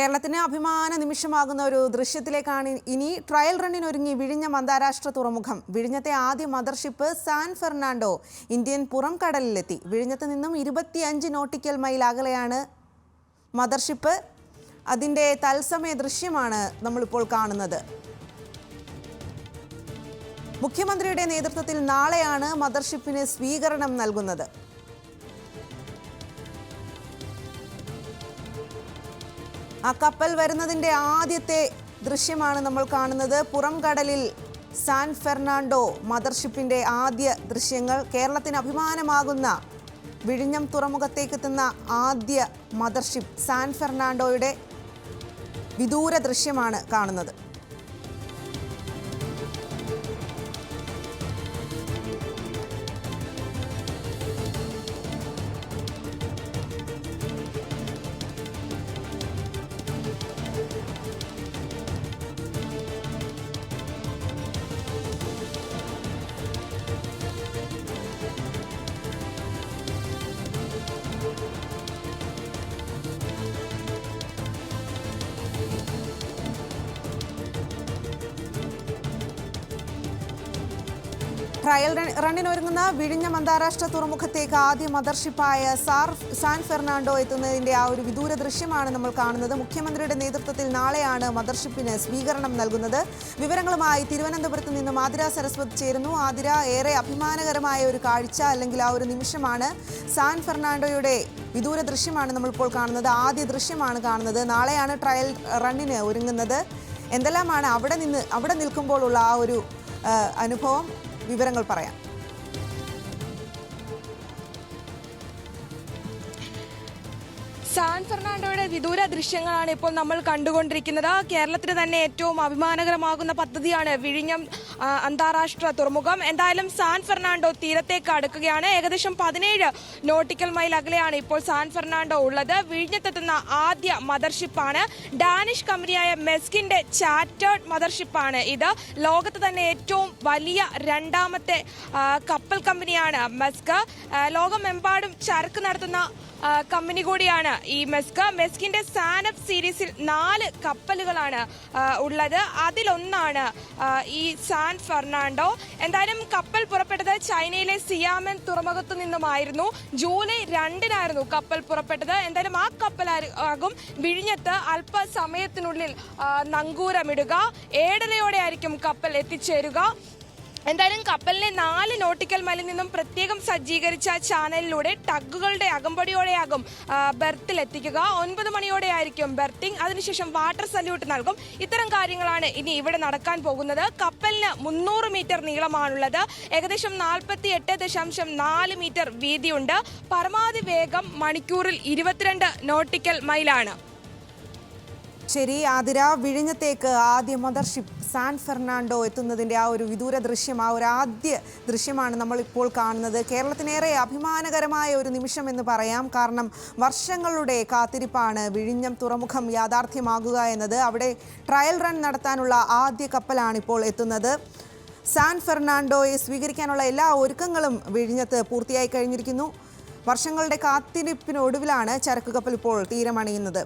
കേരളത്തിന് അഭിമാന നിമിഷമാകുന്ന ഒരു ദൃശ്യത്തിലേക്കാണ് ഇനി ട്രയൽ റണ്ണിനൊരുങ്ങി വിഴിഞ്ഞം അന്താരാഷ്ട്ര തുറമുഖം. വിഴിഞ്ഞത്തെ ആദ്യ മദർഷിപ്പ് സാൻ ഫെർണാണ്ടോ ഇന്ത്യൻ പുറം കടലിലെത്തി വിഴിഞ്ഞത്ത് നിന്നും ഇരുപത്തിയഞ്ച് നോട്ടിക്കൽ മൈൽ അകലെയാണ് മദർഷിപ്പ്. അതിന്റെ തത്സമയ ദൃശ്യമാണ് നമ്മളിപ്പോൾ കാണുന്നത്. മുഖ്യമന്ത്രിയുടെ നേതൃത്വത്തിൽ നാളെയാണ് മദർഷിപ്പിന് സ്വീകരണം നൽകുന്നത്. ആ കപ്പൽ വരുന്നതിന്റെ ആദ്യത്തെ ദൃശ്യമാണ് നമ്മൾ കാണുന്നത്. പുറം കടലിൽ സാൻ ഫെർണാണ്ടോ മദർഷിപ്പിന്റെ ആദ്യ ദൃശ്യങ്ങൾ. കേരളത്തിന് അഭിമാനമാകുന്ന വിഴിഞ്ഞം തുറമുഖത്തേക്ക് എത്തുന്ന ആദ്യ മദർഷിപ്പ് സാൻ ഫെർണാണ്ടോയുടെ വിദൂര ദൃശ്യമാണ് കാണുന്നത്. ട്രയൽ റണ്ണിനൊരുങ്ങുന്ന വിഴിഞ്ഞം അന്താരാഷ്ട്ര തുറമുഖത്തേക്ക് ആദ്യ മദർഷിപ്പായ സാർ സാൻ ഫെർണാണ്ടോ എത്തുന്നതിന്റെ ആ ഒരു വിദൂര ദൃശ്യമാണ് നമ്മൾ കാണുന്നത്. മുഖ്യമന്ത്രിയുടെ നേതൃത്വത്തിൽ നാളെയാണ് മദർഷിപ്പിന് സ്വീകരണം നൽകുന്നത്. വിവരങ്ങളുമായി തിരുവനന്തപുരത്ത് നിന്നും ആതിര സരസ്വതി ചേരുന്നു. ആതിര ഏറെ അഭിമാനകരമായ ഒരു കാഴ്ച അല്ലെങ്കിൽ ആ ഒരു നിമിഷമാണ് സാൻ ഫെർണാണ്ടോയുടെ വിദൂര ദൃശ്യമാണ് നമ്മളിപ്പോൾ കാണുന്നത്. ആദ്യ ദൃശ്യമാണ് കാണുന്നത്. നാളെയാണ് ട്രയൽ റണ്ണിന് ഒരുങ്ങുന്നത്. എന്തെല്ലാമാണ് അവിടെ നിന്ന് അവിടെ നിൽക്കുമ്പോഴുള്ള ആ ഒരു അനുഭവം? വിവരങ്ങൾ പറയാം. സാൻ ഫെർണാണ്ടോയുടെ വിദൂര ദൃശ്യങ്ങളാണ് ഇപ്പോൾ നമ്മൾ കണ്ടുകൊണ്ടിരിക്കുന്നത്. കേരളത്തിന് തന്നെ ഏറ്റവും അഭിമാനകരമാകുന്ന പദ്ധതിയാണ് വിഴിഞ്ഞം അന്താരാഷ്ട്ര തുറമുഖം. എന്തായാലും സാൻ ഫെർണാണ്ടോ തീരത്തേക്ക് അടുക്കുകയാണ്. ഏകദേശം പതിനേഴ് നോട്ടിക്കൽ മൈൽ അകലെയാണ് ഇപ്പോൾ സാൻ ഫെർണാണ്ടോ ഉള്ളത്. വിഴിഞ്ഞത്തെത്തുന്ന ആദ്യ മദർഷിപ്പാണ്. ഡാനിഷ് കമ്പനിയായ മെസ്കിന്റെ ചാറ്റേഡ് മദർഷിപ്പാണ് ഇത്. ലോകത്ത് തന്നെ ഏറ്റവും വലിയ രണ്ടാമത്തെ കപ്പൽ കമ്പനിയാണ് മെസ്ക്. ലോകമെമ്പാടും ചരക്ക് നടത്തുന്ന കമ്പനി കൂടിയാണ് ഈ മെസ്ക്. മെസ്കിന്റെ സാനപ്പ് സീരീസിൽ നാല് കപ്പലുകളാണ് ഉള്ളത്. അതിലൊന്നാണ് ഈ സാൻ ഫെർണാണ്ടോ. എന്തായാലും കപ്പൽ പുറപ്പെട്ടത് ചൈനയിലെ സിയാമൻ തുറമുഖത്തു നിന്നുമായിരുന്നു. ജൂലൈ രണ്ടിനായിരുന്നു കപ്പൽ പുറപ്പെട്ടത്. എന്തായാലും ആ കപ്പൽ ആകും വിഴിഞ്ഞത്ത് അല്പസമയത്തിനുള്ളിൽ നങ്കൂരമിടുക. ഏഴരയോടെ ആയിരിക്കും കപ്പൽ എത്തിച്ചേരുക. എന്തായാലും കപ്പലിനെ നാല് നോട്ടിക്കൽ മൈലിൽ നിന്നും പ്രത്യേകം സജ്ജീകരിച്ച ചാനലിലൂടെ ടഗുകളുടെ അകമ്പടിയോടെയാകും ബെർത്തിൽ എത്തിക്കുക. ഒൻപത് മണിയോടെ ആയിരിക്കും ബെർത്തിങ്. അതിനുശേഷം വാട്ടർ സല്യൂട്ട് നൽകും. ഇത്തരം കാര്യങ്ങളാണ് ഇനി ഇവിടെ നടക്കാൻ പോകുന്നത്. കപ്പലിന് മുന്നൂറ് മീറ്റർ നീളമാണുള്ളത്. ഏകദേശം നാൽപ്പത്തി എട്ട് ദശാംശം നാല് മീറ്റർ വീതിയുണ്ട്. പരമാവധി വേഗം മണിക്കൂറിൽ ഇരുപത്തിരണ്ട് നോട്ടിക്കൽ മൈലാണ്. ശരി ആതിര വിഴിഞ്ഞത്തേക്ക് ആദ്യ മദർഷിപ്പ് സാൻ ഫെർണാണ്ടോ എത്തുന്നതിന്റെ ആ ഒരു വിദൂര ദൃശ്യം ആ ഒരു ആദ്യ ദൃശ്യമാണ് നമ്മളിപ്പോൾ കാണുന്നത്. കേരളത്തിനേറെ അഭിമാനകരമായ ഒരു നിമിഷം എന്ന് പറയാം. കാരണം വർഷങ്ങളുടെ കാത്തിരിപ്പാണ് വിഴിഞ്ഞം തുറമുഖം യാഥാർത്ഥ്യമാകുക എന്നത്. അവിടെ ട്രയൽ റൺ നടത്താനുള്ള ആദ്യ കപ്പലാണ് ഇപ്പോൾ എത്തുന്നത്. സാൻ ഫെർണാണ്ടോയെ സ്വീകരിക്കാനുള്ള എല്ലാ ഒരുക്കങ്ങളും വിഴിഞ്ഞത്ത് പൂർത്തിയായി കഴിഞ്ഞിരിക്കുന്നു. വർഷങ്ങളുടെ കാത്തിരിപ്പിനൊടുവിലാണ് ചരക്ക് കപ്പൽ ഇപ്പോൾ തീരമണിയുന്നത്.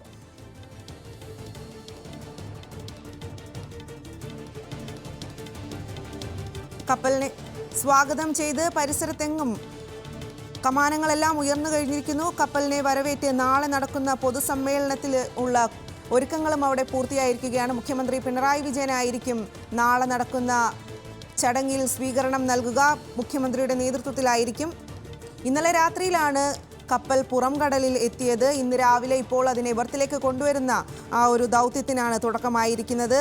കപ്പലിനെ സ്വാഗതം ചെയ്ത് പരിസരത്തെങ്ങും കമാനങ്ങളെല്ലാം ഉയർന്നു കഴിഞ്ഞിരിക്കുന്നു. കപ്പലിനെ വരവേറ്റ് നാളെ നടക്കുന്ന പൊതുസമ്മേളനത്തിൽ ഉള്ള ഒരുക്കങ്ങളും അവിടെ പൂർത്തിയായിരിക്കുകയാണ്. മുഖ്യമന്ത്രി പിണറായി വിജയനായിരിക്കും നാളെ നടക്കുന്ന ചടങ്ങിൽ സ്വീകരണം നൽകുക. മുഖ്യമന്ത്രിയുടെ നേതൃത്വത്തിലായിരിക്കും. ഇന്നലെ രാത്രിയിലാണ് കപ്പൽ പുറം കടലിൽ എത്തിയത്. ഇന്ന് രാവിലെ ഇപ്പോൾ അതിനെ വർത്തിലേക്ക് കൊണ്ടുവരുന്ന ആ ഒരു ദൗത്യത്തിനാണ് തുടക്കമായിരിക്കുന്നത്.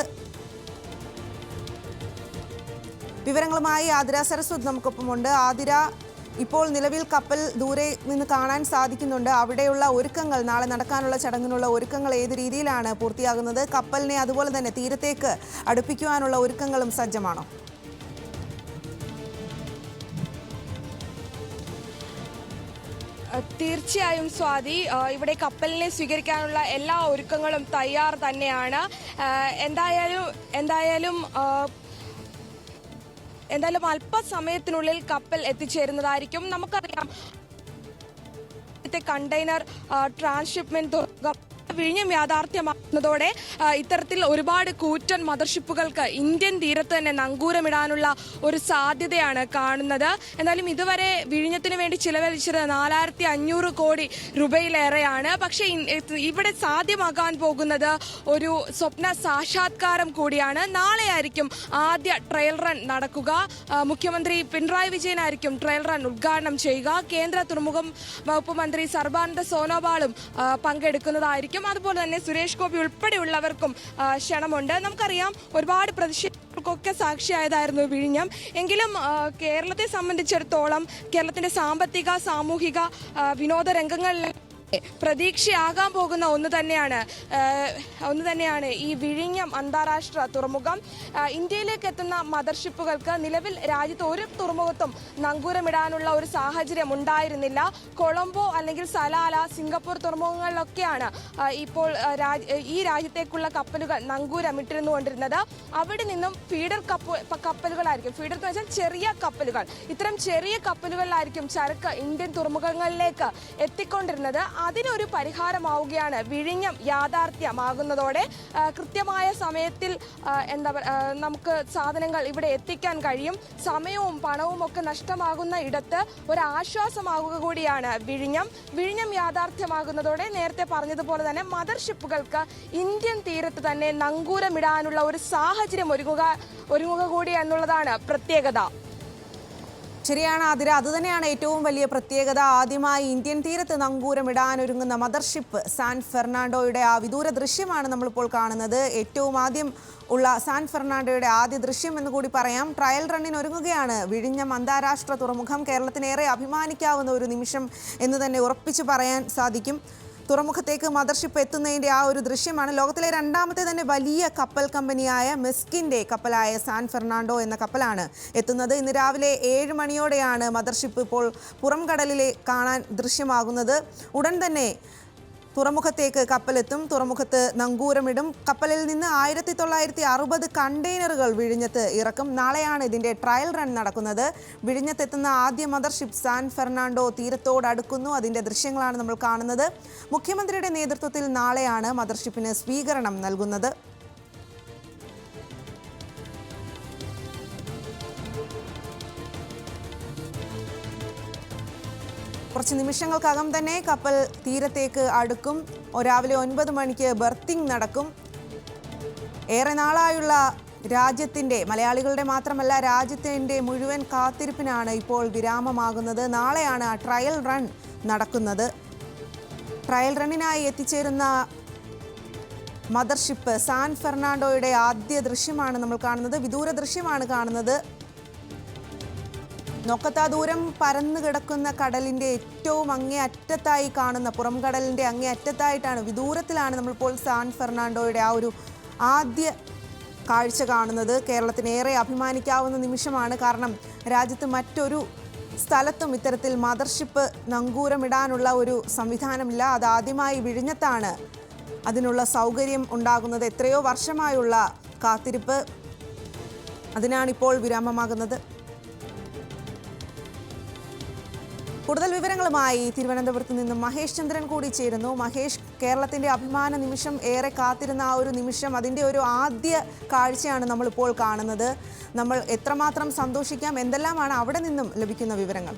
വിവരങ്ങളുമായി ആതിര സരസ്വത് നമുക്കൊപ്പമുണ്ട്. ആതിര ഇപ്പോൾ നിലവിൽ കപ്പൽ ദൂരെ നിന്ന് കാണാൻ സാധിക്കുന്നുണ്ട്. അവിടെയുള്ള ഒരുക്കങ്ങൾ നാളെ നടക്കാനുള്ള ചടങ്ങിനുള്ള ഒരുക്കങ്ങൾ ഏത് രീതിയിലാണ് പൂർത്തിയാകുന്നത്? കപ്പലിനെ അതുപോലെ തന്നെ തീരത്തേക്ക് അടുപ്പിക്കുവാനുള്ള ഒരുക്കങ്ങളും സജ്ജമാണോ? തീർച്ചയായും സ്വാതി. ഇവിടെ കപ്പലിനെ സ്വീകരിക്കാനുള്ള എല്ലാ ഒരുക്കങ്ങളും തയ്യാർ തന്നെയാണ്. എന്തായാലും എന്തായാലും എന്തായാലും അല്പസമയത്തിനുള്ളിൽ കപ്പൽ എത്തിച്ചേരുന്നതായിരിക്കും. നമുക്കറിയാം കണ്ടെയ്നർ ട്രാൻസ്ഷിപ്മെന്റ് തുറക്കം വിഴിഞ്ഞം യാഥാർത്ഥ്യമാ ത്തോടെ ഇത്തരത്തിൽ ഒരുപാട് കൂറ്റൻ മദർഷിപ്പുകൾക്ക് ഇന്ത്യൻ തീരത്ത് തന്നെ നങ്കൂരമിടാനുള്ള ഒരു സാധ്യതയാണ് കാണുന്നത്. എന്നാലും ഇതുവരെ വിഴിഞ്ഞത്തിന് വേണ്ടി ചിലവഴിച്ചത് നാലായിരത്തി അഞ്ഞൂറ് കോടി രൂപയിലേറെയാണ്. പക്ഷേ ഇവിടെ സാധ്യമാകാൻ പോകുന്നത് ഒരു സ്വപ്ന സാക്ഷാത്കാരം കൂടിയാണ്. നാളെയായിരിക്കും ആദ്യ ട്രയൽ റൺ നടക്കുക. മുഖ്യമന്ത്രി പിണറായി വിജയനായിരിക്കും ട്രയൽ റൺ ഉദ്ഘാടനം ചെയ്യുക. കേന്ദ്ര തുറമുഖം വകുപ്പ് മന്ത്രി സർബാനന്ദ സോനോവാളും പങ്കെടുക്കുന്നതായിരിക്കും. അതുപോലെ തന്നെ സുരേഷ് ഗോപി ഉൾപ്പെടെയുള്ളവർക്കും ക്ഷണമുണ്ട്. നമുക്കറിയാം ഒരുപാട് പ്രതിഷേധങ്ങൾക്കൊക്കെ സാക്ഷിയായതായിരുന്നു വിഴിഞ്ഞം. എങ്കിലും കേരളത്തെ സംബന്ധിച്ചിടത്തോളം കേരളത്തിന്റെ സാമ്പത്തിക സാമൂഹിക വിനോദ രംഗങ്ങളിൽ പ്രതീക്ഷയാകാൻ പോകുന്ന ഒന്ന് തന്നെയാണ് ഒന്ന് തന്നെയാണ് ഈ വിഴിഞ്ഞം അന്താരാഷ്ട്ര തുറമുഖം. ഇന്ത്യയിലേക്ക് എത്തുന്ന മദർഷിപ്പുകൾക്ക് നിലവിൽ രാജ്യത്ത് ഒരു തുറമുഖത്തും നങ്കൂരമിടാനുള്ള ഒരു സാഹചര്യം ഉണ്ടായിരുന്നില്ല. കൊളംബോ അല്ലെങ്കിൽ സലാല സിംഗപ്പൂർ തുറമുഖങ്ങളിലൊക്കെയാണ് ഇപ്പോൾ ഈ രാജ്യത്തേക്കുള്ള കപ്പലുകൾ നങ്കൂരമിട്ടിരുന്നു കൊണ്ടിരുന്നത് അവിടെ നിന്നും ഫീഡർ കപ്പ കപ്പലുകളായിരിക്കും. ഫീഡർ എന്ന് വെച്ചാൽ ചെറിയ കപ്പലുകൾ. ഇത്തരം ചെറിയ കപ്പലുകളിലായിരിക്കും ചരക്ക് ഇന്ത്യൻ തുറമുഖങ്ങളിലേക്ക് എത്തിക്കൊണ്ടിരുന്നത്. അതിനൊരു പരിഹാരമാവുകയാണ്. വിഴിഞ്ഞം യാഥാർത്ഥ്യമാകുന്നതോടെ കൃത്യമായ സമയത്തിൽ എന്താ നമുക്ക് സാധനങ്ങൾ ഇവിടെ എത്തിക്കാൻ കഴിയും. സമയവും പണവും ഒക്കെ നഷ്ടമാകുന്ന ഇടത്ത് ഒരു ആശ്വാസമാകുക കൂടിയാണ് വിഴിഞ്ഞം. വിഴിഞ്ഞം യാഥാർത്ഥ്യമാകുന്നതോടെ നേരത്തെ പറഞ്ഞതുപോലെ തന്നെ മദർഷിപ്പുകൾക്ക് ഇന്ത്യൻ തീരത്ത് തന്നെ നങ്കൂരമിടാനുള്ള ഒരു സാഹചര്യം ഒരുങ്ങുക ഒരുങ്ങുക കൂടി എന്നുള്ളതാണ് പ്രത്യേകത. ശരിയാണ് അതിര. അതുതന്നെയാണ് ഏറ്റവും വലിയ പ്രത്യേകത. ആദ്യമായി ഇന്ത്യൻ തീരത്ത് നങ്കൂരമിടാനൊരുങ്ങുന്ന മദർഷിപ്പ് സാൻ ഫെർണാണ്ടോയുടെ ആ വിദൂര ദൃശ്യമാണ് നമ്മളിപ്പോൾ കാണുന്നത്. ഏറ്റവും ആദ്യം ഉള്ള സാൻ ഫെർണാണ്ടോയുടെ ആദ്യ ദൃശ്യം എന്ന് കൂടി പറയാം. ട്രയൽ റണ്ണിന് ഒരുങ്ങുകയാണ്. വിഴിഞ്ഞം അന്താരാഷ്ട്ര തുറമുഖം കേരളത്തിനേറെ അഭിമാനിക്കാവുന്ന ഒരു നിമിഷം എന്ന് തന്നെ ഉറപ്പിച്ചു പറയാൻ സാധിക്കും. തുറമുഖത്തേക്ക് മദർഷിപ്പ് എത്തുന്നതിന്റെ ആ ഒരു ദൃശ്യമാണ്. ലോകത്തിലെ രണ്ടാമത്തെ തന്നെ വലിയ കപ്പൽ കമ്പനിയായ മെസ്കിന്റെ കപ്പലായ സാൻ ഫെർണാണ്ടോ എന്ന കപ്പലാണ് എത്തുന്നത്. ഇന്ന് രാവിലെ ഏഴ് മണിയോടെയാണ് മദർഷിപ്പ് ഇപ്പോൾ പുറം കടലിലെ കാണാൻ ദൃശ്യമാകുന്നത്. ഉടൻ തന്നെ തുറമുഖത്തേക്ക് കപ്പലെത്തും. തുറമുഖത്ത് നങ്കൂരമിടും. കപ്പലിൽ നിന്ന് ആയിരത്തി തൊള്ളായിരത്തി അറുപത് കണ്ടെയ്നറുകൾ വിഴിഞ്ഞത്ത് ഇറക്കും. നാളെയാണ് ഇതിന്റെ ട്രയൽ റൺ നടക്കുന്നത്. വിഴിഞ്ഞത്തെത്തുന്ന ആദ്യ മദർഷിപ്പ് സാൻ ഫെർണാണ്ടോ തീരത്തോടടുക്കുന്നു അതിന്റെ ദൃശ്യങ്ങളാണ് നമ്മൾ കാണുന്നത്. മുഖ്യമന്ത്രിയുടെ നേതൃത്വത്തിൽ നാളെയാണ് മദർഷിപ്പിന് സ്വീകരണം നൽകുന്നത്. കുറച്ച് നിമിഷങ്ങൾക്കകം തന്നെ കപ്പൽ തീരത്തേക്ക് അടുക്കും. രാവിലെ ഒൻപത് മണിക്ക് ബർത്തിങ് നടക്കും. ഏറെ നാളായുള്ള രാജ്യത്തിന്റെ മലയാളികളുടെ മാത്രമല്ല രാജ്യത്തിന്റെ മുഴുവൻ കാത്തിരിപ്പിനാണ് ഇപ്പോൾ വിരാമമാകുന്നത്. നാളെയാണ് ആ ട്രയൽ റൺ നടക്കുന്നത്. ട്രയൽ റണ്ണിനായി എത്തിച്ചേരുന്ന മദർഷിപ്പ് സാൻ ഫെർണാണ്ടോയുടെ ആദ്യ ദൃശ്യമാണ് നമ്മൾ കാണുന്നത്. വിദൂര ദൃശ്യമാണ് കാണുന്നത്. നൊക്കത്താ ദൂരം പരന്നു കിടക്കുന്ന കടലിന്റെ ഏറ്റവും അങ്ങേ അറ്റത്തായി കാണുന്ന പുറം കടലിന്റെ അങ്ങേ അറ്റത്തായിട്ടാണ് വിദൂരത്തിലാണ് നമ്മളിപ്പോൾ സാൻ ഫെർണാണ്ടോയുടെ ആ ഒരു ആദ്യ കാഴ്ച കാണുന്നത്. കേരളത്തിന് ഏറെ അഭിമാനിക്കാവുന്ന നിമിഷമാണ്. കാരണം രാജ്യത്ത് മറ്റൊരു സ്ഥലത്തും ഇത്തരത്തിൽ മദർഷിപ്പ് നങ്കൂരമിടാനുള്ള ഒരു സംവിധാനമില്ല. അത് ആദ്യമായി വിഴിഞ്ഞത്താണ് അതിനുള്ള സൗകര്യം ഉണ്ടാകുന്നത്. എത്രയോ വർഷമായുള്ള കാത്തിരിപ്പ് അതിനാണിപ്പോൾ വിരാമമാകുന്നത്. കൂടുതൽ വിവരങ്ങളുമായി തിരുവനന്തപുരത്ത് നിന്ന് മഹേഷ് ചന്ദ്രൻ കൂടി ചേരുന്നു. മഹേഷ് കേരളത്തിന്റെ അഭിമാന നിമിഷം ഏറെ കാത്തിരുന്ന ആ ഒരു നിമിഷം അതിന്റെ ഒരു ആദ്യ കാഴ്ചയാണ് നമ്മളിപ്പോൾ കാണുന്നത്. നമ്മൾ എത്രമാത്രം സന്തോഷിക്കാം എന്തെല്ലാമാണ് അവിടെ നിന്നും ലഭിക്കുന്ന വിവരങ്ങൾ?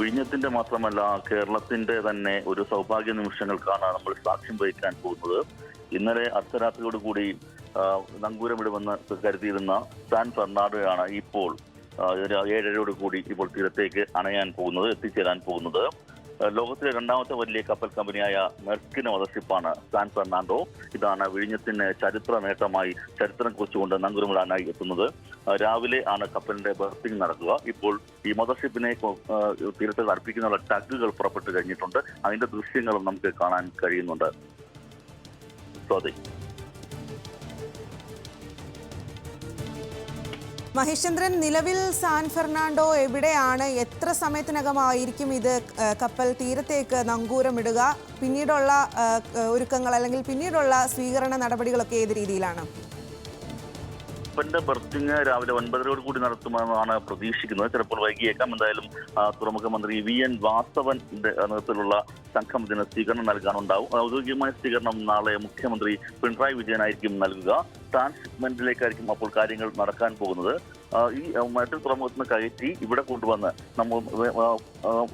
വിഴിഞ്ഞത്തിന്റെ മാത്രമല്ല കേരളത്തിന്റെ തന്നെ ഒരു സൗഭാഗ്യ നിമിഷങ്ങൾക്കാണ് നമ്മൾ സാക്ഷ്യം വഹിക്കാൻ പോകുന്നത്. ഇന്നലെ അർദ്ധരാത്രിയോടുകൂടി നങ്കൂരമിടുമെന്ന് കരുതിയിരുന്ന സാൻ ഫെർണാഡോയാണ് ഇപ്പോൾ ഏഴരയോട് കൂടി ഇപ്പോൾ തീരത്തേക്ക് അണയാൻ പോകുന്നത് എത്തിച്ചേരാൻ പോകുന്നത്. ലോകത്തിലെ രണ്ടാമത്തെ വലിയ കപ്പൽ കമ്പനിയായ മെർക്കിന് മദർഷിപ്പാണ് സാൻ ഫെർണാണ്ടോ. ഇതാണ് വിഴിഞ്ഞത്തിന് ചരിത്ര നേട്ടമായി ചരിത്രം കുറിച്ചുകൊണ്ട് നങ്കുരുമിടാനായി എത്തുന്നത്. രാവിലെ ആണ് കപ്പലിന്റെ ബർത്തിങ് നടക്കുക. ഇപ്പോൾ ഈ മദർഷിപ്പിനെ തീരത്തിൽ അടുപ്പിക്കുന്ന ടഗുകൾ പുറപ്പെട്ടു കഴിഞ്ഞിട്ടുണ്ട്. അതിന്റെ ദൃശ്യങ്ങളും നമുക്ക് കാണാൻ കഴിയുന്നുണ്ട്. സ്വാതി. മഹേഷ് ചന്ദ്രൻ നിലവിൽ സാൻ ഫെർണാണ്ടോ എവിടെയാണ്? എത്ര സമയത്തിനകമായിരിക്കും ഇത് കപ്പൽ തീരത്തേക്ക് നങ്കൂരമിടുക പിന്നീടുള്ള ഒരുക്കങ്ങൾ അല്ലെങ്കിൽ പിന്നീടുള്ള സ്വീകരണ നടപടികളൊക്കെ ഏത് രീതിയിലാണ്? കപ്പലിന്റെ ബർത്തിങ് രാവിലെ ഒൻപതരോട് കൂടി നടത്തുമെന്നാണ് പ്രതീക്ഷിക്കുന്നത്. ചിലപ്പോൾ വൈകിയേക്കാം. എന്തായാലും തുറമുഖ മന്ത്രി വി എൻ വാസവന്റെ നേതൃത്വത്തിലുള്ള സംഘം ഇതിന് സ്വീകരണം നൽകാനുണ്ടാവും. ഔദ്യോഗികമായ സ്വീകരണം നാളെ മുഖ്യമന്ത്രി പിണറായി വിജയനായിരിക്കും നൽകുക. ട്രാൻസ്ഷിപ്മെന്റിലേക്കായിരിക്കും അപ്പോൾ കാര്യങ്ങൾ നടക്കാൻ പോകുന്നത്. ഈ മറ്റൊരു തുറമുഖത്ത് നിന്ന് കയറ്റി ഇവിടെ കൊണ്ടുവന്ന് നമ്മൾ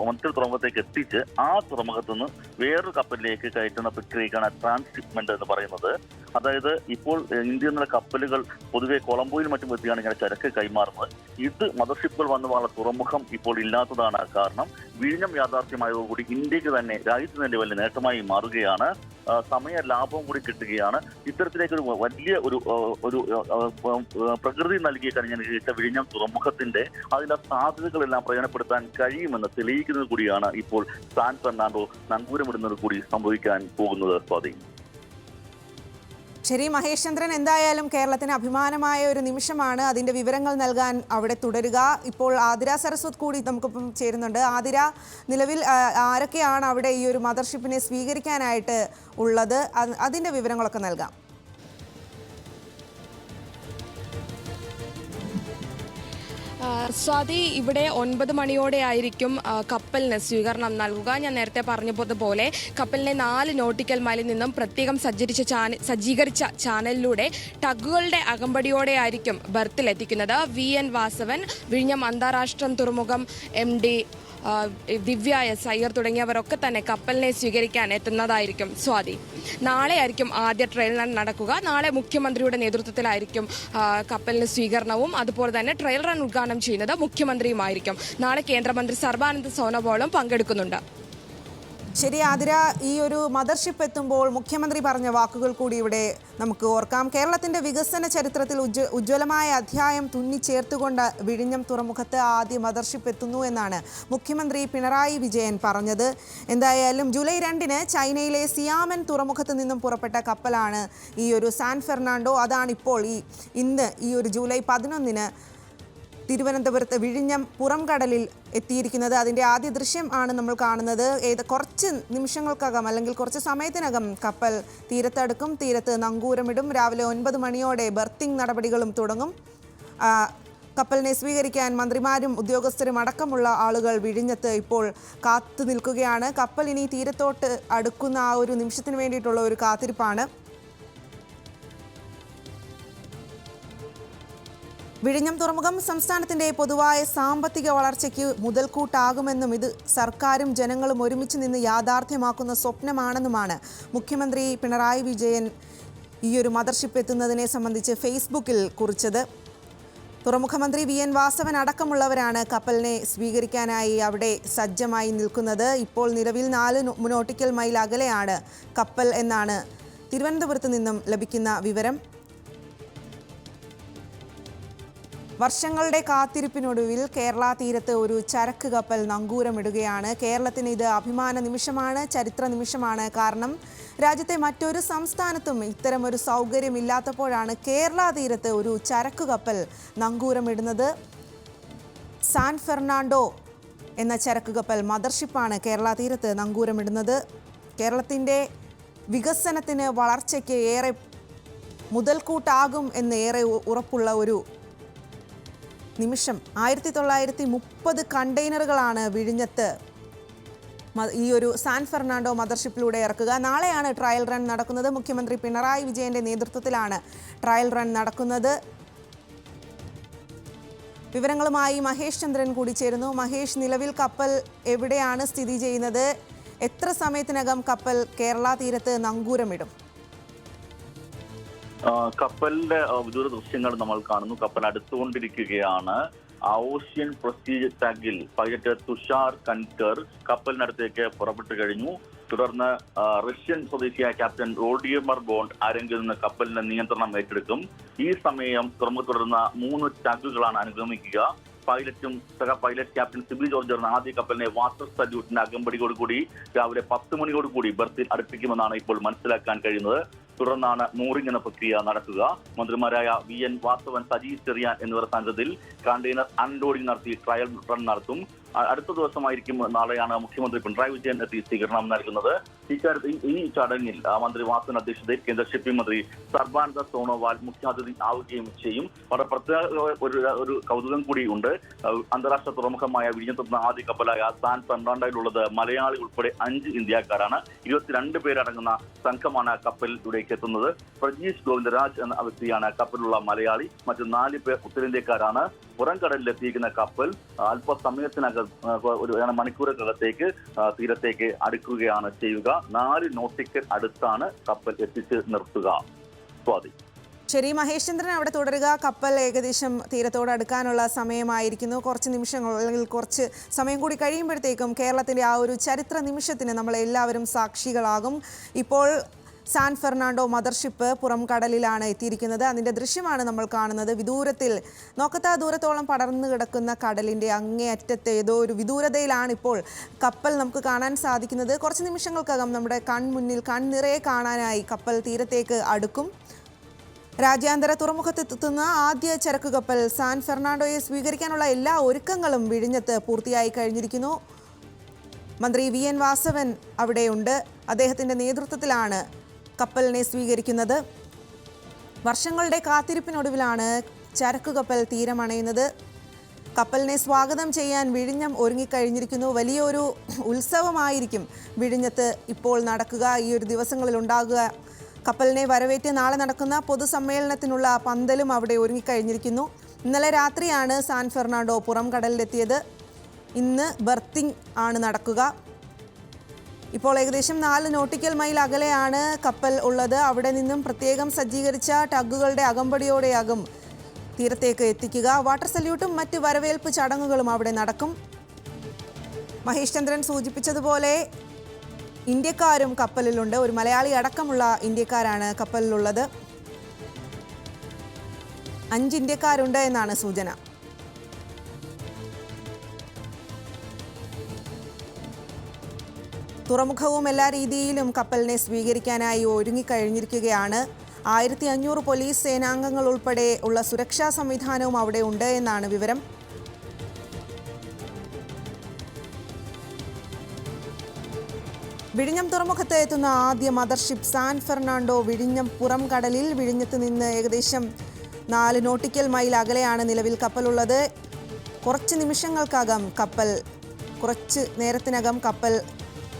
മറ്റൊരു തുറമുഖത്തേക്ക് എത്തിച്ച് ആ തുറമുഖത്ത് നിന്ന് വേറൊരു കപ്പലിലേക്ക് കയറ്റുന്ന പ്രക്രിയക്കാണ് ട്രാൻസ്ഷിപ്മെന്റ് എന്ന് പറയുന്നത്. അതായത് ഇപ്പോൾ ഇന്ത്യയിൽ നിന്നുള്ള കപ്പലുകൾ പൊതുവെ കൊളംബോയിലും മറ്റും എത്തിയാണ് ഇങ്ങനെ ചരക്ക് കൈമാറുന്നത്. ഇത് മദർഷിപ്പുകൾ വന്നുമുള്ള തുറമുഖം ഇപ്പോൾ ഇല്ലാത്തതാണ് കാരണം വിഴിഞ്ഞം യാഥാർത്ഥ്യമായതോടുകൂടി ഇന്ത്യയ്ക്ക് തന്നെ രാജ്യത്തിന് തന്നെ വലിയ നേട്ടമായി മാറുകയാണ്. സമയ ലാഭവും കൂടി കിട്ടുകയാണ്. ഇത്തരത്തിലേക്ക് ഒരു വലിയ ഒരു ഒരു പ്രകൃതി നൽകിയ കനിഞ്ഞ വിഴിഞ്ഞം തുറമുഖത്തിന്റെ അതിലെ സാധ്യതകളെല്ലാം പ്രയോജനപ്പെടുത്താൻ കഴിയുമെന്ന് തെളിയിക്കുന്നത് കൂടിയാണ് ഇപ്പോൾ സാൻ ഫെർണാണ്ടോ നങ്കൂരമിടുന്നത് കൂടി സംഭവിക്കാൻ പോകുന്നത് സ്വാതി. ശരി മഹേഷ് ചന്ദ്രൻ എന്തായാലും കേരളത്തിന് അഭിമാനമായ ഒരു നിമിഷമാണ് അതിന്റെ വിവരങ്ങൾ നൽകാൻ അവിടെ തുടരുക. ഇപ്പോൾ ആതിര സരസ്വത് കൂടി നമുക്കിപ്പം ചേരുന്നുണ്ട്. ആതിര നിലവിൽ ആരൊക്കെയാണ് അവിടെ ഈ ഒരു മദർഷിപ്പിനെ സ്വീകരിക്കാനായിട്ട് ഉള്ളത്? അത് അതിന്റെ വിവരങ്ങളൊക്കെ നൽകാം. സ്വാതി ഇവിടെ ഒൻപത് മണിയോടെ ആയിരിക്കും കപ്പലിന് സ്വീകരണം നൽകുക. ഞാൻ നേരത്തെ പറഞ്ഞതുപോലെ കപ്പലിനെ നാല് നോട്ടിക്കൽ മൈലിൽ നിന്നും പ്രത്യേകം സജ്ജരിച്ച ചാനൽ സജ്ജീകരിച്ച ചാനലിലൂടെ ടഗുകളുടെ അകമ്പടിയോടെ ആയിരിക്കും ബർത്തിലെത്തിക്കുന്നത് വി എൻ വാസവൻ വിഴിഞ്ഞം അന്താരാഷ്ട്ര തുറമുഖം M D Divya S. Iyer തുടങ്ങിയവരൊക്കെ തന്നെ കപ്പലിനെ സ്വീകരിക്കാൻ എത്തുന്നതായിരിക്കും സ്വാതി. നാളെയായിരിക്കും ആദ്യ ട്രയൽ റൺ നടക്കുക. നാളെ മുഖ്യമന്ത്രിയുടെ നേതൃത്വത്തിലായിരിക്കും കപ്പലിന് സ്വീകരണവും അതുപോലെ തന്നെ ട്രയൽ റൺ ഉദ്ഘാടനം ചെയ്യുന്നത് മുഖ്യമന്ത്രിയുമായിരിക്കും. നാളെ കേന്ദ്രമന്ത്രി സർബാനന്ദ് സോനോവാളും പങ്കെടുക്കുന്നുണ്ട്. ശരി ആതിര ഈ ഒരു മദർഷിപ്പ് എത്തുമ്പോൾ മുഖ്യമന്ത്രി പറഞ്ഞ വാക്കുകൾ കൂടി ഇവിടെ നമുക്ക് ഓർക്കാം. കേരളത്തിന്റെ വികസന ചരിത്രത്തിൽ ഉജ്ജ ഉജ്ജ്വലമായ അധ്യായം തുന്നിച്ചേർത്തുകൊണ്ട് വിഴിഞ്ഞം തുറമുഖത്ത് ആദ്യ മദർഷിപ്പ് എത്തുന്നു എന്നാണ് മുഖ്യമന്ത്രി പിണറായി വിജയൻ പറഞ്ഞത്. എന്തായാലും ജൂലൈ രണ്ടിന് ചൈനയിലെ സിയാമൻ തുറമുഖത്ത് നിന്നും പുറപ്പെട്ട കപ്പലാണ് ഈ ഒരു സാൻ ഫെർണാണ്ടോ. അതാണിപ്പോൾ ഈ ഇന്ന് ഈ ഒരു ജൂലൈ പതിനൊന്നിന് തിരുവനന്തപുരത്ത് വിഴിഞ്ഞം പുറംകടലിൽ എത്തിയിരിക്കുന്നത്. അതിന്റെ ആദ്യ ദൃശ്യം ആണ് നമ്മൾ കാണുന്നത്. ഏത് കുറച്ച് നിമിഷങ്ങൾക്കകം അല്ലെങ്കിൽ കുറച്ച് സമയത്തിനകം കപ്പൽ തീരത്തടുക്കും തീരത്ത് നങ്കൂരമിടും. രാവിലെ ഒൻപത് മണിയോടെ ബർത്തിങ് നടപടികളും തുടങ്ങും. കപ്പലിനെ സ്വീകരിക്കാൻ മന്ത്രിമാരും ഉദ്യോഗസ്ഥരും അടക്കമുള്ള ആളുകൾ വിഴിഞ്ഞത്ത് ഇപ്പോൾ കാത്തു നിൽക്കുകയാണ്. കപ്പൽ ഇനി തീരത്തോട്ട് അടുക്കുന്ന ആ ഒരു നിമിഷത്തിന് വേണ്ടിയിട്ടുള്ള ഒരു കാത്തിരിപ്പാണ്. വിഴിഞ്ഞം തുറമുഖം സംസ്ഥാനത്തിന്റെ പൊതുവായ സാമ്പത്തിക വളർച്ചയ്ക്ക് മുതൽക്കൂട്ടാകുമെന്നും ഇത് സർക്കാരും ജനങ്ങളും ഒരുമിച്ച് നിന്ന് യാഥാർത്ഥ്യമാക്കുന്ന സ്വപ്നമാണെന്നുമാണ് മുഖ്യമന്ത്രി പിണറായി വിജയൻ ഈയൊരു മദർഷിപ്പ് എത്തുന്നതിനെ സംബന്ധിച്ച് ഫേസ്ബുക്കിൽ കുറിച്ചത്. തുറമുഖമന്ത്രി വി എൻ വാസവൻ അടക്കമുള്ളവരാണ് കപ്പലിനെ സ്വീകരിക്കാനായി അവിടെ സജ്ജമായി നിൽക്കുന്നത്. ഇപ്പോൾ നിലവിൽ നാല് നോട്ടിക്കൽ മൈൽ അകലെയാണ് കപ്പൽ എന്നാണ് തിരുവനന്തപുരത്ത് നിന്നും ലഭിക്കുന്ന വിവരം. വർഷങ്ങളുടെ കാത്തിരിപ്പിനൊടുവിൽ കേരള തീരത്ത് ഒരു ചരക്ക് കപ്പൽ നങ്കൂരമിടുകയാണ്. കേരളത്തിന് ഇത് അഭിമാന നിമിഷമാണ് ചരിത്ര നിമിഷമാണ്. കാരണം രാജ്യത്തെ മറ്റൊരു സംസ്ഥാനത്തും ഇത്തരമൊരു സൗകര്യമില്ലാത്തപ്പോഴാണ് കേരള തീരത്ത് ഒരു ചരക്ക് കപ്പൽ നങ്കൂരമിടുന്നത്. സാൻ ഫെർണാണ്ടോ എന്ന ചരക്ക് കപ്പൽ മദർഷിപ്പാണ് കേരള തീരത്ത് നങ്കൂരമിടുന്നത്. കേരളത്തിന്റെ വികസനത്തിന് വളർച്ചയ്ക്ക് ഏറെ മുതൽക്കൂട്ടാകും എന്ന് ഏറെ ഉറപ്പുള്ള ഒരു നിമിഷം ആയിരത്തി തൊള്ളായിരത്തി മുപ്പത് കണ്ടെയ്നറുകളാണ് വിഴിഞ്ഞത്ത് ഈ ഒരു സാൻ ഫെർണാണ്ടോ മദർഷിപ്പിലൂടെ ഇറക്കുക. നാളെയാണ് ട്രയൽ റൺ നടക്കുന്നത്. മുഖ്യമന്ത്രി പിണറായി വിജയന്റെ നേതൃത്വത്തിലാണ് ട്രയൽ റൺ നടക്കുന്നത്. വിവരങ്ങളുമായി മഹേഷ് ചന്ദ്രൻ കൂടി ചേരുന്നു. മഹേഷ് നിലവിൽ കപ്പൽ എവിടെയാണ് സ്ഥിതി ചെയ്യുന്നത്? എത്ര സമയത്തിനകം കപ്പൽ കേരള തീരത്ത് നങ്കൂരമിടും? കപ്പലിന്റെ വിദൂര ദൃശ്യങ്ങൾ നമ്മൾ കാണുന്നു. കപ്പൽ അടുത്തുകൊണ്ടിരിക്കുകയാണ്. ഓഷ്യൻ പ്രസ്റ്റീജ് ടാഗിൽ പൈലറ്റ് തുഷാർ കൻകർ കപ്പലിനടുത്തേക്ക് പുറപ്പെട്ടു കഴിഞ്ഞു. തുടർന്ന് റഷ്യൻ സ്വദേശിയായ ക്യാപ്റ്റൻ റോഡിയമർ ബോണ്ട് ആരെങ്കിലും നിന്ന് കപ്പലിന്റെ നിയന്ത്രണം ഏറ്റെടുക്കും. ഈ സമയം തുറന്നു തുടരുന്ന മൂന്ന് ടാഗുകളാണ് അനുഗമിക്കുക. പൈലറ്റും സഹ പൈലറ്റ് ക്യാപ്റ്റൻ സിബി ജോർജ് എന്ന ആദ്യ കപ്പലിനെ വാട്ടർ സല്യൂട്ടിന്റെ അകമ്പടിയോടുകൂടി രാവിലെ പത്ത് മണിയോടുകൂടി ബർത്തിൽ അടുപ്പിക്കുമെന്നാണ് ഇപ്പോൾ മനസ്സിലാക്കാൻ കഴിയുന്നത്. തുടർന്നാണ് മൂറിംഗ് എന്ന പ്രക്രിയ നടക്കുക. മന്ത്രിമാരായ വി എൻ വാസവൻ സജീവ് ചെറിയാൻ എന്നിവർ സാന്നിധ്യത്തിൽ കണ്ടെയ്നർ അൺലോഡിംഗ് നടത്തി ട്രയൽ റൺ നടത്തും. അടുത്ത ദിവസമായിരിക്കും നാളെയാണ് മുഖ്യമന്ത്രി പിണറായി വിജയൻ എത്തി സ്വീകരണം നൽകുന്നത്. ഇക്കാര്യത്തിൽ ഈ- ചടങ്ങിൽ മന്ത്രി വാസൻ അധ്യക്ഷതയിൽ കേന്ദ്ര ഷിപ്പിംഗ് മന്ത്രി സർബാനന്ദ സോണോവാൾ മുഖ്യാതിഥി ആവുകയും ചെയ്യും. വളരെ പ്രത്യേക ഒരു ഒരു കൗതുകം ഉണ്ട്. അന്താരാഷ്ട്ര തുറമുഖമായ വിഴിഞ്ഞത്തുന്ന ആദ്യ കപ്പലായ സാൻ ഫെർണാണ്ടോയിലുള്ളത് മലയാളി ഉൾപ്പെടെ അഞ്ച് ഇന്ത്യക്കാരാണ്. ഇരുപത്തിരണ്ട് പേരടങ്ങുന്ന സംഘമാണ് കപ്പലിലൂടേക്ക് എത്തുന്നത്. പ്രജീഷ് ഗോവിന്ദരാജ് എന്ന വ്യക്തിയാണ് കപ്പലിലുള്ള മലയാളി. മറ്റു നാല് പേർ ഉത്തരേന്ത്യക്കാരാണ്. പുറംകടലിൽ എത്തിയിരിക്കുന്ന കപ്പൽ അല്പസമയത്തിനകം ഒരു മണിക്കൂറുകളത്തേക്ക് തീരത്തേക്ക് അടുക്കുകയാണ് ചെയ്യുക. നാല് നോട്ടിക്കൽ അടുത്താണ് കപ്പൽ എത്തിച്ച് നിർത്തുക. സ്വാതി. ശരി മഹേഷ് ചന്ദ്രൻ അവിടെ തുടരുക. കപ്പൽ ഏകദേശം തീരത്തോട് അടുക്കാനുള്ള സമയമായിരിക്കുന്നു. കുറച്ച് നിമിഷങ്ങൾ അല്ലെങ്കിൽ കുറച്ച് സമയം കൂടി കഴിയുമ്പോഴത്തേക്കും കേരളത്തിന്റെ ആ ഒരു ചരിത്ര നിമിഷത്തിന് നമ്മൾ എല്ലാവരും സാക്ഷികളാകും. ഇപ്പോൾ സാൻ ഫെർണാണ്ടോ മദർഷിപ്പ് പുറം കടലിലാണ് എത്തിയിരിക്കുന്നത്. അതിന്റെ ദൃശ്യമാണ് നമ്മൾ കാണുന്നത്. വിദൂരത്തിൽ നോക്കത്താ ദൂരത്തോളം പടർന്നു കിടക്കുന്ന കടലിന്റെ അങ്ങേയറ്റത്തെ ഏതോ ഒരു വിദൂരതയിലാണ് ഇപ്പോൾ കപ്പൽ നമുക്ക് കാണാൻ സാധിക്കുന്നത്. കുറച്ച് നിമിഷങ്ങൾക്കകം നമ്മുടെ കൺമുന്നിൽ കൺനിറയെ കാണാനായി കപ്പൽ തീരത്തേക്ക് അടുക്കും. രാജ്യാന്തര തുറമുഖത്തെത്തുന്ന ആദ്യ ചരക്ക് കപ്പൽ സാൻ ഫെർണാണ്ടോയെ സ്വീകരിക്കാനുള്ള എല്ലാ ഒരുക്കങ്ങളും വിഴിഞ്ഞത്ത് പൂർത്തിയായി കഴിഞ്ഞിരിക്കുന്നു. മന്ത്രി വി. എൻ. വാസവൻ അവിടെയുണ്ട്. അദ്ദേഹത്തിന്റെ നേതൃത്വത്തിലാണ് കപ്പലിനെ സ്വീകരിക്കുന്നത്. വർഷങ്ങളുടെ കാത്തിരിപ്പിനൊടുവിലാണ് ചരക്ക് കപ്പൽ തീരമണയുന്നത്. കപ്പലിനെ സ്വാഗതം ചെയ്യാൻ വിഴിഞ്ഞം ഒരുങ്ങിക്കഴിഞ്ഞിരിക്കുന്നു. വലിയൊരു ഉത്സവമായിരിക്കും വിഴിഞ്ഞത്ത് ഇപ്പോൾ നടക്കുക. ഈ ഒരു ദിവസങ്ങളിൽ ഉണ്ടാകുക കപ്പലിനെ വരവേറ്റ് നാളെ നടക്കുന്ന പൊതുസമ്മേളനത്തിനുള്ള പന്തലും അവിടെ ഒരുങ്ങിക്കഴിഞ്ഞിരിക്കുന്നു. ഇന്നലെ രാത്രിയാണ് സാൻ ഫെർണാണ്ടോ പുറം കടലിലെത്തിയത് ഇന്ന് ബർത്തിങ് ആണ് നടക്കുക. ഇപ്പോൾ ഏകദേശം നാല് നോട്ടിക്കൽ മൈൽ അകലെയാണ് കപ്പൽ ഉള്ളത്. അവിടെ നിന്നും പ്രത്യേകം സജ്ജീകരിച്ച ടഗുകളുടെ അകമ്പടിയോടെയാകും തീരത്തേക്ക് എത്തിക്കുക. വാട്ടർ സല്യൂട്ടും മറ്റ് വരവേൽപ്പ് ചടങ്ങുകളും അവിടെ നടക്കും. മഹേഷ് ചന്ദ്രൻ സൂചിപ്പിച്ചതുപോലെ ഇന്ത്യക്കാരും കപ്പലിലുണ്ട്. ഒരു മലയാളി അടക്കമുള്ള ഇന്ത്യക്കാരാണ് കപ്പലിലുള്ളത്. അഞ്ച് ഇന്ത്യക്കാരുണ്ട് എന്നാണ് സൂചന. തുറമുഖവും എല്ലാ രീതിയിലും കപ്പലിനെ സ്വീകരിക്കാനായി ഒരുങ്ങിക്കഴിഞ്ഞിരിക്കുകയാണ്. ആയിരത്തി അഞ്ഞൂറ് പോലീസ് സേനാംഗങ്ങൾ ഉൾപ്പെടെ ഉള്ള സുരക്ഷാ സംവിധാനവും അവിടെ ഉണ്ട് എന്നാണ് വിവരം. വിഴിഞ്ഞം തുറമുഖത്ത് എത്തുന്ന ആദ്യ മദർഷിപ്പ് സാൻ ഫെർണാണ്ടോ വിഴിഞ്ഞം പുറം കടലിൽ വിഴിഞ്ഞത്ത് നിന്ന് ഏകദേശം നാല് നോട്ടിക്കൽ മൈൽ അകലെയാണ് നിലവിൽ കപ്പലുള്ളത്. കുറച്ച് നിമിഷങ്ങൾക്കകം കപ്പൽ കുറച്ച് നേരത്തിനകം കപ്പൽ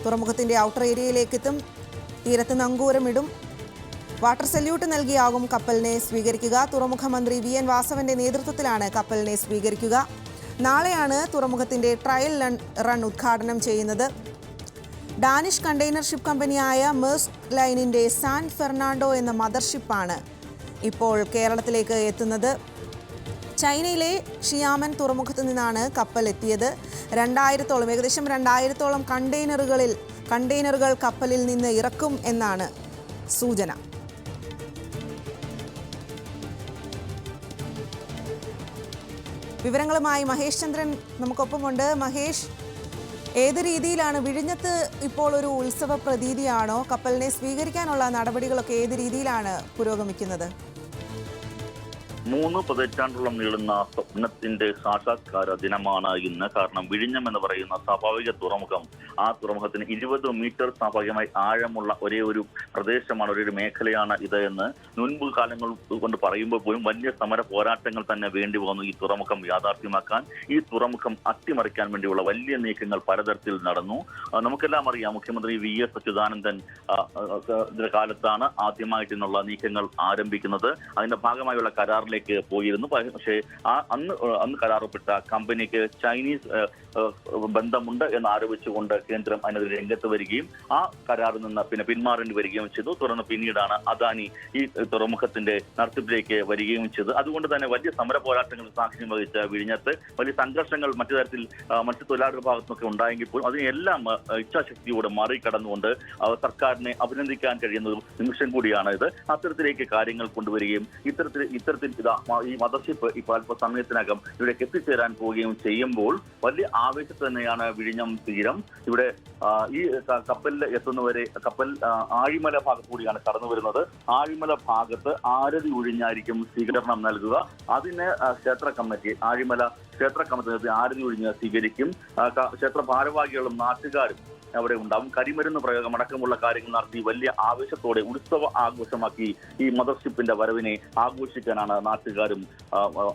തുറമുഖത്തിന്റെ ഔട്ടർ ഏരിയയിലേക്ക് എത്തും തീരത്ത് നങ്കൂരമിടും. വാട്ടർ സല്യൂട്ട് നൽകിയാകും കപ്പലിനെ സ്വീകരിക്കുക. തുറമുഖ മന്ത്രി വി എൻ വാസവന്റെ നേതൃത്വത്തിലാണ് കപ്പലിനെ സ്വീകരിക്കുക. നാളെയാണ് തുറമുഖത്തിന്റെ ട്രയൽ റൺ- റൺ ഉദ്ഘാടനം ചെയ്യുന്നത്. ഡാനിഷ് കണ്ടെയ്നർ ഷിപ്പ് കമ്പനിയായ മേഴ്സ് ലൈനിന്റെ സാൻ ഫെർണാണ്ടോ എന്ന മദർഷിപ്പാണ് ഇപ്പോൾ കേരളത്തിലേക്ക് എത്തുന്നത്. ചൈനയിലെ ഷിയാമൻ തുറമുഖത്ത് നിന്നാണ് കപ്പൽ എത്തിയത് രണ്ടായിരത്തോളം ഏകദേശം രണ്ടായിരത്തോളം കണ്ടെയ്നറുകളിൽ കണ്ടെയ്നറുകൾ കപ്പലിൽ നിന്ന് ഇറക്കും എന്നാണ് സൂചന. വിവരങ്ങളുമായി മഹേഷ് ചന്ദ്രൻ നമുക്കൊപ്പമുണ്ട്. മഹേഷ് ഏത് രീതിയിലാണ് വിഴിഞ്ഞത്ത് ഇപ്പോൾ ഒരു ഉത്സവ പ്രതീതിയാണോ? കപ്പലിനെ സ്വീകരിക്കാനുള്ള നടപടികളൊക്കെ ഏത് രീതിയിലാണ് പുരോഗമിക്കുന്നത്? മൂന്ന് പതിറ്റാണ്ടോളം നീളുന്ന സ്വപ്നത്തിന്റെ സാക്ഷാത്കാര ദിനമാണ് ഇന്ന്. കാരണം വിഴിഞ്ഞം എന്ന് പറയുന്ന സ്വാഭാവിക തുറമുഖം ആ തുറമുഖത്തിന് ഇരുപത് മീറ്റർ സ്വാഭാവികമായി ആഴമുള്ള ഒരേ ഒരു പ്രദേശമാണ് ഒരേ ഒരു മേഖലയാണ് ഇത് എന്ന് മുൻപ് കാലങ്ങൾ കൊണ്ട് പറയുമ്പോൾ പോലും വലിയ സമര പോരാട്ടങ്ങൾ തന്നെ വേണ്ടി വന്നു ഈ തുറമുഖം യാഥാർത്ഥ്യമാക്കാൻ. ഈ തുറമുഖം അട്ടിമറിക്കാൻ വേണ്ടിയുള്ള വലിയ നീക്കങ്ങൾ പലതരത്തിൽ നടന്നു. നമുക്കെല്ലാം അറിയാം മുഖ്യമന്ത്രി വി എസ് അച്യുതാനന്ദൻ കാലത്താണ് ആദ്യമായിട്ട് നീക്കങ്ങൾ ആരംഭിക്കുന്നത്. അതിന്റെ ഭാഗമായുള്ള കരാറിലേക്ക് പോയിരുന്നു. പക്ഷേ ആ അന്ന് അന്ന് കരാറപ്പെട്ട കമ്പനിക്ക് ചൈനീസ് ബന്ധമുണ്ട് എന്ന് ആരോപിച്ചുകൊണ്ട് കേന്ദ്രം അതിനെതിരെ രംഗത്ത് വരികയും ആ കരാറിൽ നിന്ന് പിന്നെ പിന്മാറേണ്ടി വരികയും ചെയ്തു. തുടർന്ന് പിന്നീടാണ് അദാനി ഈ തുറമുഖത്തിന്റെ നടത്തിപ്പിലേക്ക് വരികയും ചെയ്തത്. അതുകൊണ്ട് തന്നെ വലിയ സമര പോരാട്ടങ്ങൾ സാക്ഷ്യം വഹിച്ച വിഴിഞ്ഞത്ത് വലിയ സംഘർഷങ്ങൾ മറ്റു തരത്തിൽ മറ്റു തൊഴിലാളികളുടെ ഭാഗത്തുനിന്നൊക്കെ ഉണ്ടായെങ്കിൽ പോലും അതിനെല്ലാം ഇച്ഛാശക്തിയോട് മറികടന്നുകൊണ്ട് സർക്കാരിനെ അഭിനന്ദിക്കാൻ കഴിയുന്ന നിമിഷം കൂടിയാണ് ഇത്. അത്തരത്തിലേക്ക് കാര്യങ്ങൾ കൊണ്ടുവരികയും ഇത്തരത്തിൽ ഇത്തരത്തിൽ ഇതാ ഈ മദർഷിപ്പ് ഇപ്പോൾ അല്പസമയത്തിനകം ഇവിടേക്ക് എത്തിച്ചേരാൻ പോവുകയും ചെയ്യുമ്പോൾ വലിയ ആവേശത്തിൽ തന്നെയാണ് വിഴിഞ്ഞം തീരം. ഇവിടെ ഈ കപ്പലിൽ എത്തുന്നവരെ കപ്പൽ ആഴിമല ഭാഗത്ത് കൂടിയാണ് കടന്നു വരുന്നത്. ആഴിമല ഭാഗത്ത് ആരതി ഒഴിഞ്ഞായിരിക്കും സ്വീകരണം നൽകുക. അതിന് ക്ഷേത്ര കമ്മിറ്റി ആഴിമല ക്ഷേത്ര കമ്മിറ്റി ആരതി ഒഴിഞ്ഞ് സ്വീകരിക്കും. ക്ഷേത്ര ഭാരവാഹികളും നാട്ടുകാരും അവിടെ ഉണ്ടാവും കരിമരുന്ന് പ്രയോഗം അടക്കമുള്ള കാര്യങ്ങൾ നടത്തി വലിയ ആവേശത്തോടെ ഉത്സവ ആഘോഷമാക്കി ഈ മദർഷിപ്പിന്റെ വരവിനെ ആഘോഷിക്കാനാണ് നാട്ടുകാരും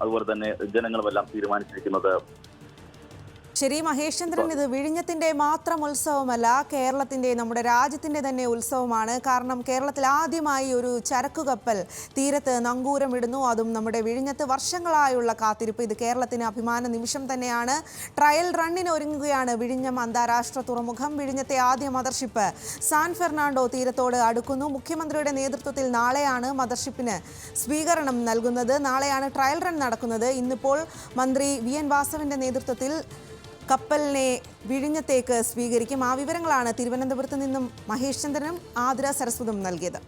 അതുപോലെ തന്നെ ജനങ്ങളുമെല്ലാം തീരുമാനിച്ചിരിക്കുന്നത്. ശരി മഹേഷ് ചന്ദ്രൻ ഇത് വിഴിഞ്ഞത്തിന്റെ മാത്രം ഉത്സവമല്ല കേരളത്തിന്റെ നമ്മുടെ രാജ്യത്തിന്റെ തന്നെ ഉത്സവമാണ്. കാരണം കേരളത്തിൽ ആദ്യമായി ഒരു ചരക്കു കപ്പൽ തീരത്ത് നങ്കൂരമിടുന്നു അതും നമ്മുടെ വിഴിഞ്ഞത്ത് വർഷങ്ങളായുള്ള കാത്തിരിപ്പ്. ഇത് കേരളത്തിന് അഭിമാന നിമിഷം തന്നെയാണ്. ട്രയൽ റണ്ണിന് ഒരുങ്ങുകയാണ് വിഴിഞ്ഞം അന്താരാഷ്ട്ര തുറമുഖം. വിഴിഞ്ഞത്തെ ആദ്യ മദർഷിപ്പ് സാൻ ഫെർണാണ്ടോ തീരത്തോട് അടുക്കുന്നു. മുഖ്യമന്ത്രിയുടെ നേതൃത്വത്തിൽ നാളെയാണ് മദർഷിപ്പിന് സ്വീകരണം നൽകുന്നത്. നാളെയാണ് ട്രയൽ റൺ നടക്കുന്നത്. ഇന്നിപ്പോൾ മന്ത്രി വി എൻ വാസവന്റെ നേതൃത്വത്തിൽ കപ്പലിനെ വിഴിഞ്ഞത്തേക്ക് സ്വീകരിക്കും. ആ വിവരങ്ങളാണ് തിരുവനന്തപുരത്ത് നിന്നും മഹേഷ് ചന്ദ്രനും ആതിര സരസ്വതും നൽകിയത്.